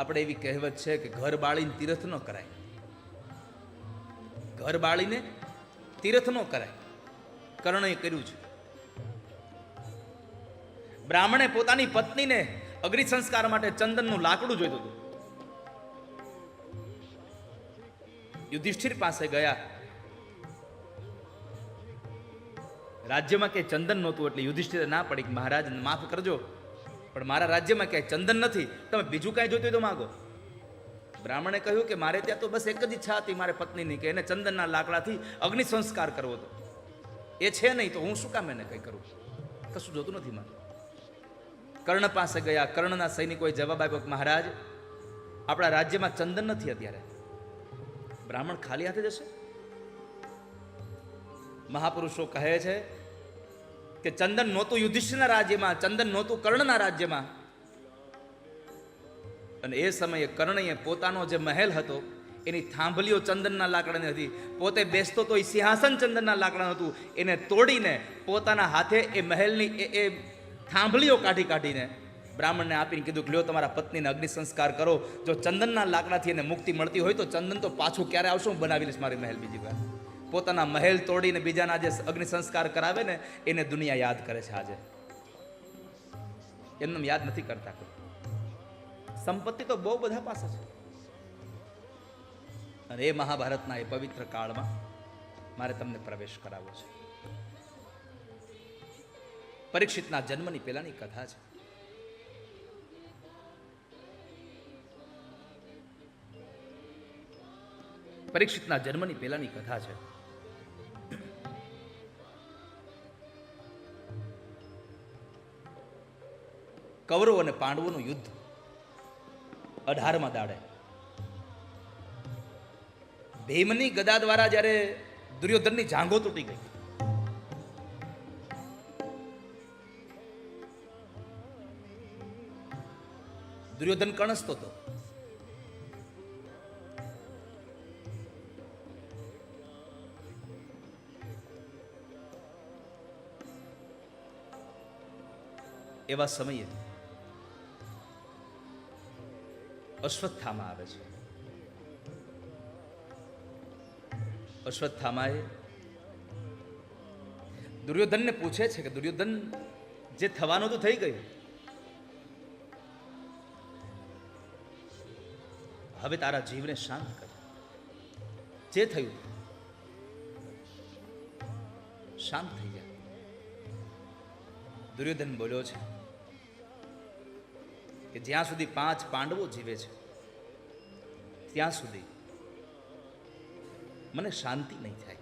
આપણે એવી કહેવત છે કે ઘર બાળીને તીર્થ ન કરાય. ઘર બાળીને તીર્થ ન કરાય. કર્ણએ કર્યું છે. બ્રાહ્મણે પોતાની પત્નીને અગ્નિ સંસ્કાર માટે ચંદનનું લાકડું જોઈતું હતું. યુધિષ્ઠિર પાસે ગયા. રાજ્યમાં કે ચંદન નહોતું એટલે યુધિષ્ઠિર ના પડી કે મહારાજ માફ કરજો. પણ મારા રાજ્યમાં ક્યાંય ચંદન નથી. તમે બીજું કાંઈ જોઈતું હોય તો માગો. બ્રાહ્મણે કહ્યું કે મારે ત્યાં તો બસ એક જ ઈચ્છા હતી મારે પત્નીની કે એને ચંદનના લાકડાથી અગ્નિ સંસ્કાર કરવો હતો. એ છે નહીં તો હું શું કામ એને કંઈ કરું? કશું જોતું નથી મારે. કર્ણ પાસે ગયા. કર્ણના સૈનિકોએ જવાબ આપ્યો કે મહારાજ, આપણા રાજ્યમાં ચંદન નથી અત્યારે. બ્રાહ્મણ ખાલી હાથે જશે? મહાપુરુષો કહે છે કે ચંદન નહોતું યુધિષ્ઠિરના રાજ્યમાં, ચંદન નહોતું કર્ણના રાજ્યમાં. અને એ સમયે કર્ણએ પોતાનો જે મહેલ હતો, એની થાંભલીઓ ચંદનના લાકડાની હતી. પોતે બેસતો તો એ સિંહાસન ચંદનના લાકડાનું હતું. એને તોડીને પોતાના હાથે એ મહેલની એ એ થાંભલીઓ કાઢી કાઢીને બ્રાહ્મણને આપીને કીધું કે લ્યો તમારા પત્નીને અગ્નિ સંસ્કાર કરો. જો ચંદનના લાકડાથી એને મુક્તિ મળતી હોય તો ચંદન તો પાછું ક્યારે આવશે? હું બનાવી લઈશ મારી મહેલ બીજી વાર. પોતાના મહેલ તોડીને બીજાના જે અગ્નિ સંસ્કાર કરાવે ને, એને દુનિયા યાદ કરે છે આજે. એમને યાદ નથી કરતા સંપત્તિ તો બહુ બધા પાસે છે. અને એ મહાભારતના એ પવિત્ર કાળમાં મારે તમને પ્રવેશ કરાવવો છે. પરીક્ષિતના જન્મની પહેલાની કથા છે. પરીક્ષિતના જન્મની પહેલાની કથા છે. કૌરવ અને પાંડવોનું યુદ્ધ. અઢારમાં દાડે. ભીમની ગદા દ્વારા જ્યારે દુર્યોધનની જાંઘો તૂટી ગઈ. દુર્યોધન કણસતો હતો. એવા સમયે અશ્વત્થામા આવે છે. અશ્વત્થામાએ દુર્યોધનને પૂછે છે કે દુર્યોધન, જે થવાનું તો થઈ ગયું. હવે તારા જીવને શાંત કર. જે થયું, શાંત થઈ જાય દુર્યોધન બોલ્યો છે કે જ્યાં સુધી પાંચ પાંડવો જીવે છે, ત્યાં સુધી મને શાંતિ નહીં થાય.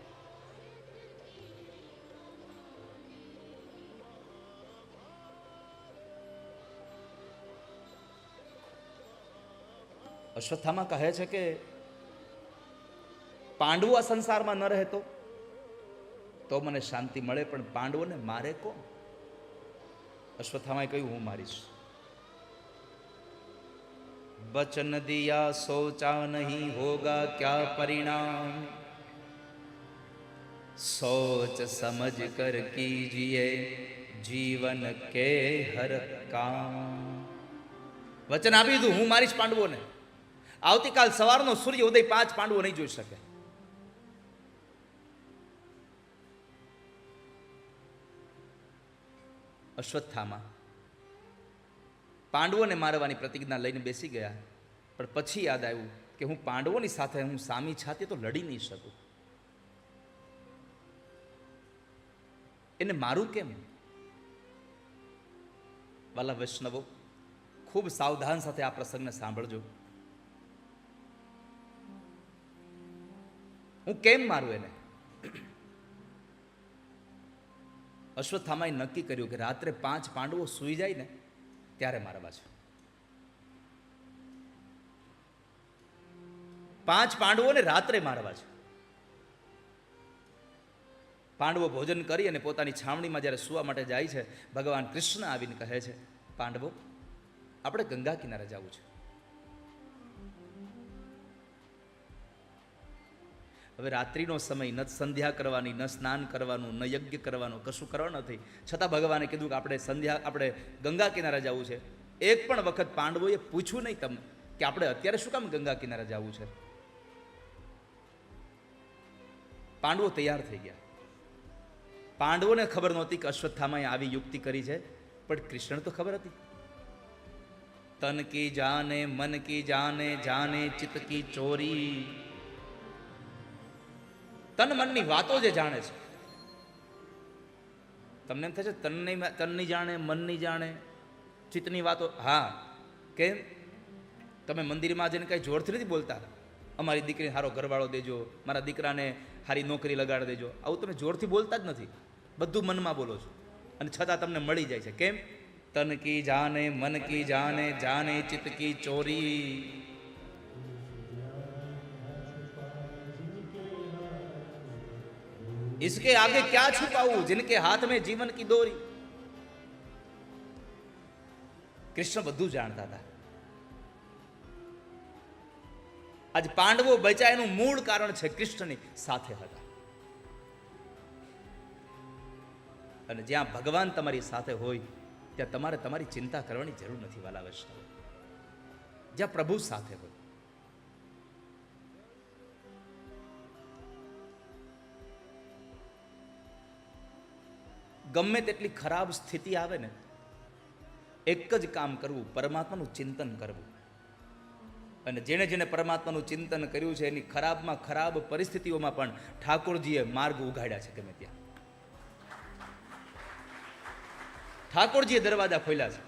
અશ્વત્થામા કહે છે કે પાંડવો આ સંસારમાં ન રહેતો તો મને શાંતિ મળે, પણ પાંડવોને મારે કોણ? અશ્વત્થામાએ કહ્યું, હું મારીશ. बचन दिया सोचा नहीं होगा क्या परिणाम सोच समझ कर कीजिए जीवन के हर काम વચન આપી દીધું હું મારીશ પાંડવોને આવતીકાલ સવારનો સૂર્ય ઉદય પાંચ પાંડવો નહીં જોઈ શકે અશ્વત્થામાં પાંડવોને મારવાની પ્રતિજ્ઞા લઈને બેસી ગયા. પણ પછી યાદ આવ્યું કે હું પાંડવોની સાથે હું સામી છાતી તો લડી નહીં શકું. એને મારું કેમ? વાલા વૈષ્ણવો, ખૂબ સાવધાન સાથે આ પ્રસંગને સાંભળજો. હું કેમ મારું એને? અશ્વત્થામાએ નક્કી કર્યું કે રાત્રે પાંચ પાંડવો સૂઈ જાય ને ત્યારે મારવા છે પાંચ પાંડવોને રાત્રે મારવા છે પાંડવો ભોજન કરી અને પોતાની છાવણીમાં જ્યારે સુવા માટે જાય છે, ભગવાન કૃષ્ણ આવીને કહે છે, પાંડવો, આપણે ગંગા કિનારે જવું છે. હવે રાત્રિનો સમય ન સંધ્યા કરવાની, ન સ્નાન કરવાનું, ન યજ્ઞ કરવાનું, કશું કરવાનું નથી. છતાં ભગવાને કીધું કે આપણે સંધ્યા, આપણે ગંગા કિનારે જવું છે. એક પણ વખત પાંડવોએ પૂછ્યું નહીં તમે કે આપણે અત્યારે શું કામ ગંગા કિનારે જવું છે? પાંડવો તૈયાર થઈ ગયા. પાંડવોને ખબર નહોતી કે અશ્વત્થામાએ આવી યુક્તિ કરી છે, પણ કૃષ્ણ તો ખબર હતી. તન કી જાને, મન કી જાને જાને ચિત્ત કી ચોરી. તન મનની વાતો જે જાણે છે. તમને એમ થશે તનની તનની જાણે મનની જાણે. ચિત્તની વાતો, હા કેમ તમે મંદિરમાં જઈને કાંઈ જોરથી નથી બોલતા? અમારી દીકરીને સારો ઘરવાળો દેજો, મારા દીકરાને સારી નોકરી લગાડી દેજો. આવું તમે જોરથી બોલતા જ નથી. બધું મનમાં બોલો છો. અને છતાં તમને મળી જાય છે. કેમ? તન કી જાને, મન કી જાને જાને ચિત્ત કી ચોરી. इसके आगे क्या छुपाऊं जिनके हाथ में जीवन की दोरी કૃષ્ણ બધું જાણતા હતા આજ પાંડવો બચ્યા એનું મૂળ કારણ છે કૃષ્ણની સાથે હતા અને જ્યાં ભગવાન તમારી સાથે હોય ત્યાં તમારે તમારી ચિંતા કરવાની જરૂર નથી વાલા વૈષ્ણવ જ્યાં પ્રભુ સાથે હોય ગમે તેટલી ખરાબ સ્થિતિ આવે ને, એક જ કામ કરવું, પરમાત્માનું ચિંતન કરવું. અને જેણે જેણે પરમાત્માનું ચિંતન કર્યું છે, એની ખરાબમાં ખરાબ પરિસ્થિતિઓમાં પણ ઠાકોરજીએ માર્ગ ઉઘાડ્યા છે ગમે ત્યાં. ઠાકોરજીએ દરવાજા ખોલ્યા છે.